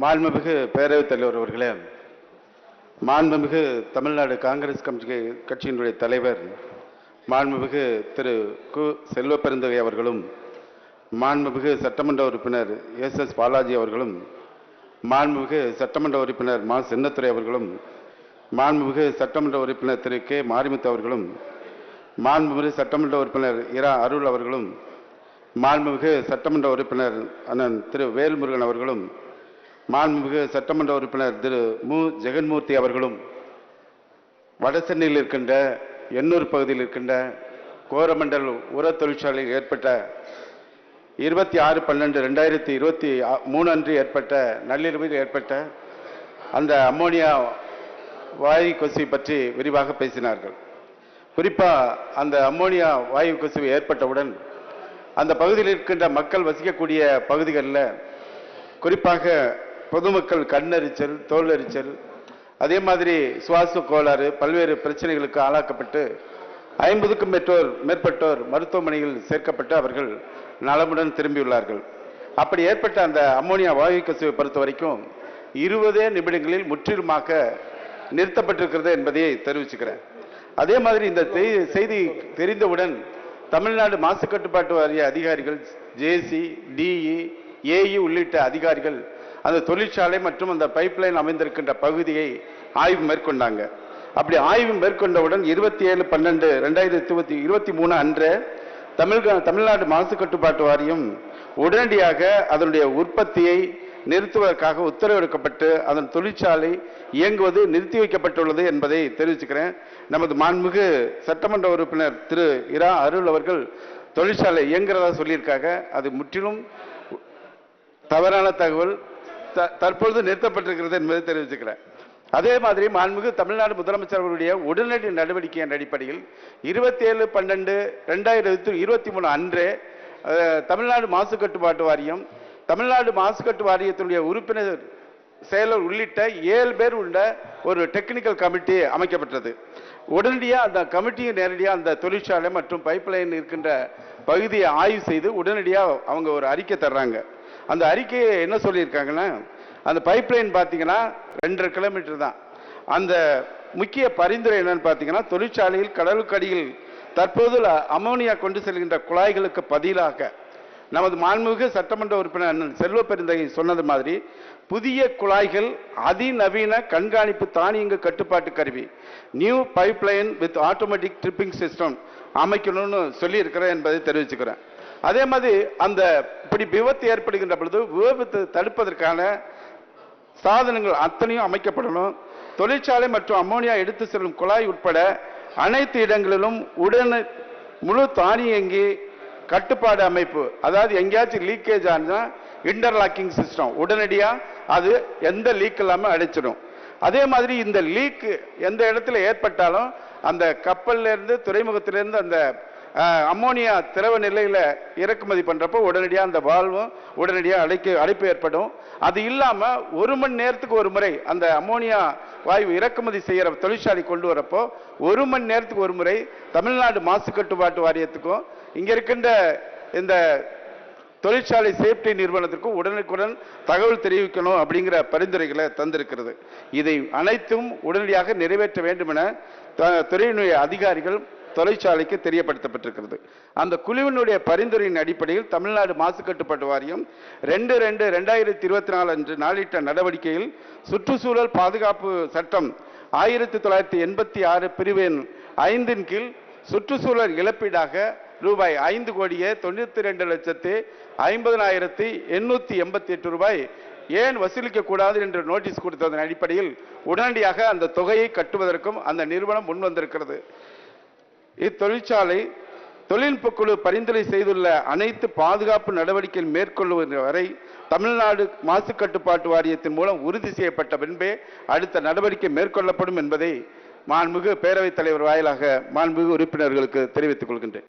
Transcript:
மாண்புமிகு பேரவைத் தலைவர் அவர்களே மாண்புமிகு தமிழ்நாடு காங்கிரஸ் கமிட்டி கட்சியினுடைய தலைவர் மாண்புமிகு திரு கு. செல்வப்பெருந்தகை அவர்களும் மாண்புமிகு சட்டமன்ற உறுப்பினர் எஸ். எஸ். பாலாஜி அவர்களும் மாண்புமிகு சட்டமன்ற உறுப்பினர் மா. சின்னத்துறை அவர்களும் மாண்புமிகு சட்டமன்ற உறுப்பினர் திரு. கே. மாரிமுத்து அவர்களும் மாண்புமிகு சட்டமன்ற உறுப்பினர் இரா. அருள் அவர்களும் மாண்புமிகு சட்டமன்ற உறுப்பினர் அண்ணன் திரு. வேல்முருகன் அவர்களும் மாண்புமிகு சட்டமன்ற உறுப்பினர் திரு மு. ஜெகன்மூர்த்தி அவர்களும் வடசென்னையில் இருக்கின்ற எண்ணூர் பகுதியில் இருக்கின்ற கோரமண்டல் உர தொழிற்சாலையில் ஏற்பட்ட இருபத்தி ஆறு பன்னெண்டு ரெண்டாயிரத்தி இருபத்தி மூணு அன்று ஏற்பட்ட நள்ளிரவில் ஏற்பட்ட அந்த அம்மோனியா வாயு கொசு பற்றி விரிவாக பேசினார்கள். குறிப்பாக அந்த அம்மோனியா வாயு கசிவு ஏற்பட்டவுடன் அந்த பகுதியில் இருக்கின்ற மக்கள் வசிக்கக்கூடிய பகுதிகளில் குறிப்பாக பொதுமக்கள் கண்ணெரிச்சல் தோல் எரிச்சல் அதே மாதிரி சுவாச கோளாறு பல்வேறு பிரச்சனைகளுக்கு ஆளாக்கப்பட்டு ஐம்பதுக்கும் மேற்றோர் மேற்பட்டோர் மருத்துவமனையில் சேர்க்கப்பட்டு அவர்கள் நலமுடன் திரும்பியுள்ளார்கள். அப்படி ஏற்பட்ட அந்த அம்மோனியா வாயு கசிவை பொறுத்த வரைக்கும் இருபதே நிமிடங்களில் முற்றிலுமாக நிறுத்தப்பட்டிருக்கிறது என்பதை தெரிவிச்சுக்கிறேன். அதே மாதிரி இந்த செய்தி தெரிந்தவுடன் தமிழ்நாடு மாசு கட்டுப்பாட்டு வாரிய அதிகாரிகள் ஜேசி டிஇ ஏஇ உள்ளிட்ட அதிகாரிகள் அந்த தொழிற்சாலை மற்றும் அந்த பைப்லைன் அமைந்திருக்கின்ற பகுதியை ஆய்வு மேற்கொண்டாங்க. அப்படி ஆய்வு மேற்கொண்டவுடன் இருபத்தி ஏழு பன்னெண்டு ரெண்டாயிரத்தி இருபத்தி இருபத்தி மூணு அன்று தமிழ்க தமிழ்நாடு மாசு கட்டுப்பாட்டு வாரியம் உடனடியாக அதனுடைய உற்பத்தியை நிறுத்துவதற்காக உத்தரவிடப்பட்டு அதன் தொழிற்சாலை இயங்குவது நிறுத்தி வைக்கப்பட்டுள்ளது என்பதை தெரிவிச்சுக்கிறேன். நமது மாண்புமிகு சட்டமன்ற உறுப்பினர் திரு இரா அருள் அவர்கள் தொழிற்சாலை இயங்குறதா சொல்லியிருக்காங்க. அது முற்றிலும் தவறான தகவல். தற்பொழுது நிறுத்தப்பட்டிருக்கிறது என்பதை தெரிவிச்சுக்கிறேன். அதே மாதிரி மாண்புமிகு தமிழ்நாடு முதலமைச்சர் அவர்களுடைய உடனடி நடவடிக்கையின் அடிப்படையில் இருபத்தி ஏழு பன்னெண்டு ரெண்டாயிரத்தி இருபத்தி மூணு அன்று தமிழ்நாடு மாசு கட்டுப்பாட்டு வாரியம் தமிழ்நாடு மாசு கட்டு வாரியத்தினுடைய உறுப்பினர் செயலர் உள்ளிட்ட ஏழு பேர் உள்ள ஒரு டெக்னிக்கல் கமிட்டி அமைக்கப்பட்டது. உடனடியாக அந்த கமிட்டியை நேரடியாக அந்த தொழிற்சாலை மற்றும் பைப்லைன் இருக்கின்ற பகுதியை ஆய்வு செய்து உடனடியாக அவங்க ஒரு அறிக்கை தர்றாங்க. அந்த அறிக்கையை என்ன சொல்லியிருக்காங்கன்னா அந்த பைப்லைன் பார்த்தீங்கன்னா ரெண்டரை கிலோமீட்டர் தான். அந்த முக்கிய பரிந்துரை என்னன்னு பார்த்தீங்கன்னா தொழிற்சாலையில் கடலுக்கடியில் தற்போது அமோனியா கொண்டு செல்கின்ற குழாய்களுக்கு பதிலாக நமது மாண்புமிகு சட்டமன்ற உறுப்பினர் அண்ணன் செல்வ பெருந்தகை சொன்னது மாதிரி புதிய குழாய்கள் அதிநவீன கண்காணிப்பு தானியங்கு கட்டுப்பாட்டு கருவி new pipeline with automatic tripping system அமைக்கணும்னு சொல்லியிருக்கிறேன் என்பதை தெரிவிச்சுக்கிறேன். அதே மாதிரி அந்த இப்படி விபத்து ஏற்படுகின்ற பொழுது விபத்து தடுப்பதற்கான சாதனங்கள் அத்தனையும் அமைக்கப்படணும். தொழிற்சாலை மற்றும் அம்மோனியா எடுத்து செல்லும் குழாய் உட்பட அனைத்து இடங்களிலும் உடனே முழு தானியங்கி கட்டுப்பாடு அமைப்பு. அதாவது எங்கேயாச்சும் லீக்கேஜ் ஆனால் இன்டர்லாக்கிங் சிஸ்டம் உடனடியாக அது எந்த லீக் இல்லாமல் அடைச்சிடும். அதே மாதிரி இந்த லீக் எந்த இடத்துல ஏற்பட்டாலும் அந்த கப்பல்லேருந்து துறைமுகத்திலேருந்து அந்த அம்மோனியா திரவ நிலையில் இறக்குமதி பண்ணுறப்போ உடனடியாக அந்த வால்வும் உடனடியாக அடைக்க அடைப்பு ஏற்படும். அது இல்லாமல் ஒரு மணி நேரத்துக்கு ஒரு முறை அந்த அம்மோனியா வாயு இறக்குமதி செய்கிற தொழிற்சாலை கொண்டு வரப்போ ஒரு மணி நேரத்துக்கு ஒரு முறை தமிழ்நாடு மாசு கட்டுப்பாட்டு வாரியத்துக்கும் இங்கே இருக்கின்ற இந்த தொழிற்சாலை சேஃப்டி நிறுவனத்திற்கும் உடனுக்குடன் தகவல் தெரிவிக்கணும் அப்படிங்கிற பரிந்துரைகளை தந்திருக்கிறது. இதை அனைத்தும் உடனடியாக நிறைவேற்ற வேண்டும் என துறையினுடைய அதிகாரிகள் தொலைச்சாலைக்கு தெரியப்படுத்தப்பட்டிருக்கிறது. அந்த குழுவினுடைய பரிந்துரையின் அடிப்படையில் தமிழ்நாடு மாசு கட்டுப்பாட்டு வாரியம் ரெண்டு ரெண்டு ரெண்டாயிரத்தி இருபத்தி நாலு அன்று நாளிட்ட நடவடிக்கையில் சுற்றுச்சூழல் பாதுகாப்பு சட்டம் ஆயிரத்தி தொள்ளாயிரத்தி எண்பத்தி ஆறு பிரிவின் ஐந்தின் கீழ் சுற்றுச்சூழல் இழப்பீடாக ரூபாய் ஐந்து கோடியே தொண்ணூத்தி ரெண்டு லட்சத்தி ஐம்பதனாயிரத்தி எண்ணூத்தி எண்பத்தி எட்டு ரூபாய் ஏன் வசூலிக்க கூடாது என்று நோட்டீஸ் கொடுத்ததன் அடிப்படையில் உடனடியாக அந்த தொகையை கட்டுவதற்கும் அந்த நிறுவனம் முன்வந்திருக்கிறது. இத்தொழிற்சாலை தொழில்நுட்ப குழு பரிந்துரை செய்துள்ள அனைத்து பாதுகாப்பு நடவடிக்கைகள் மேற்கொள்வது வரை தமிழ்நாடு மாசு கட்டுப்பாட்டு வாரியத்தின் மூலம் உறுதி செய்யப்பட்ட பின்பே அடுத்த நடவடிக்கை மேற்கொள்ளப்படும் என்பதை மாண்புமிகு பேரவைத் தலைவர் வாயிலாக மாண்புமிகு உறுப்பினர்களுக்கு தெரிவித்துக் கொள்கின்றேன்.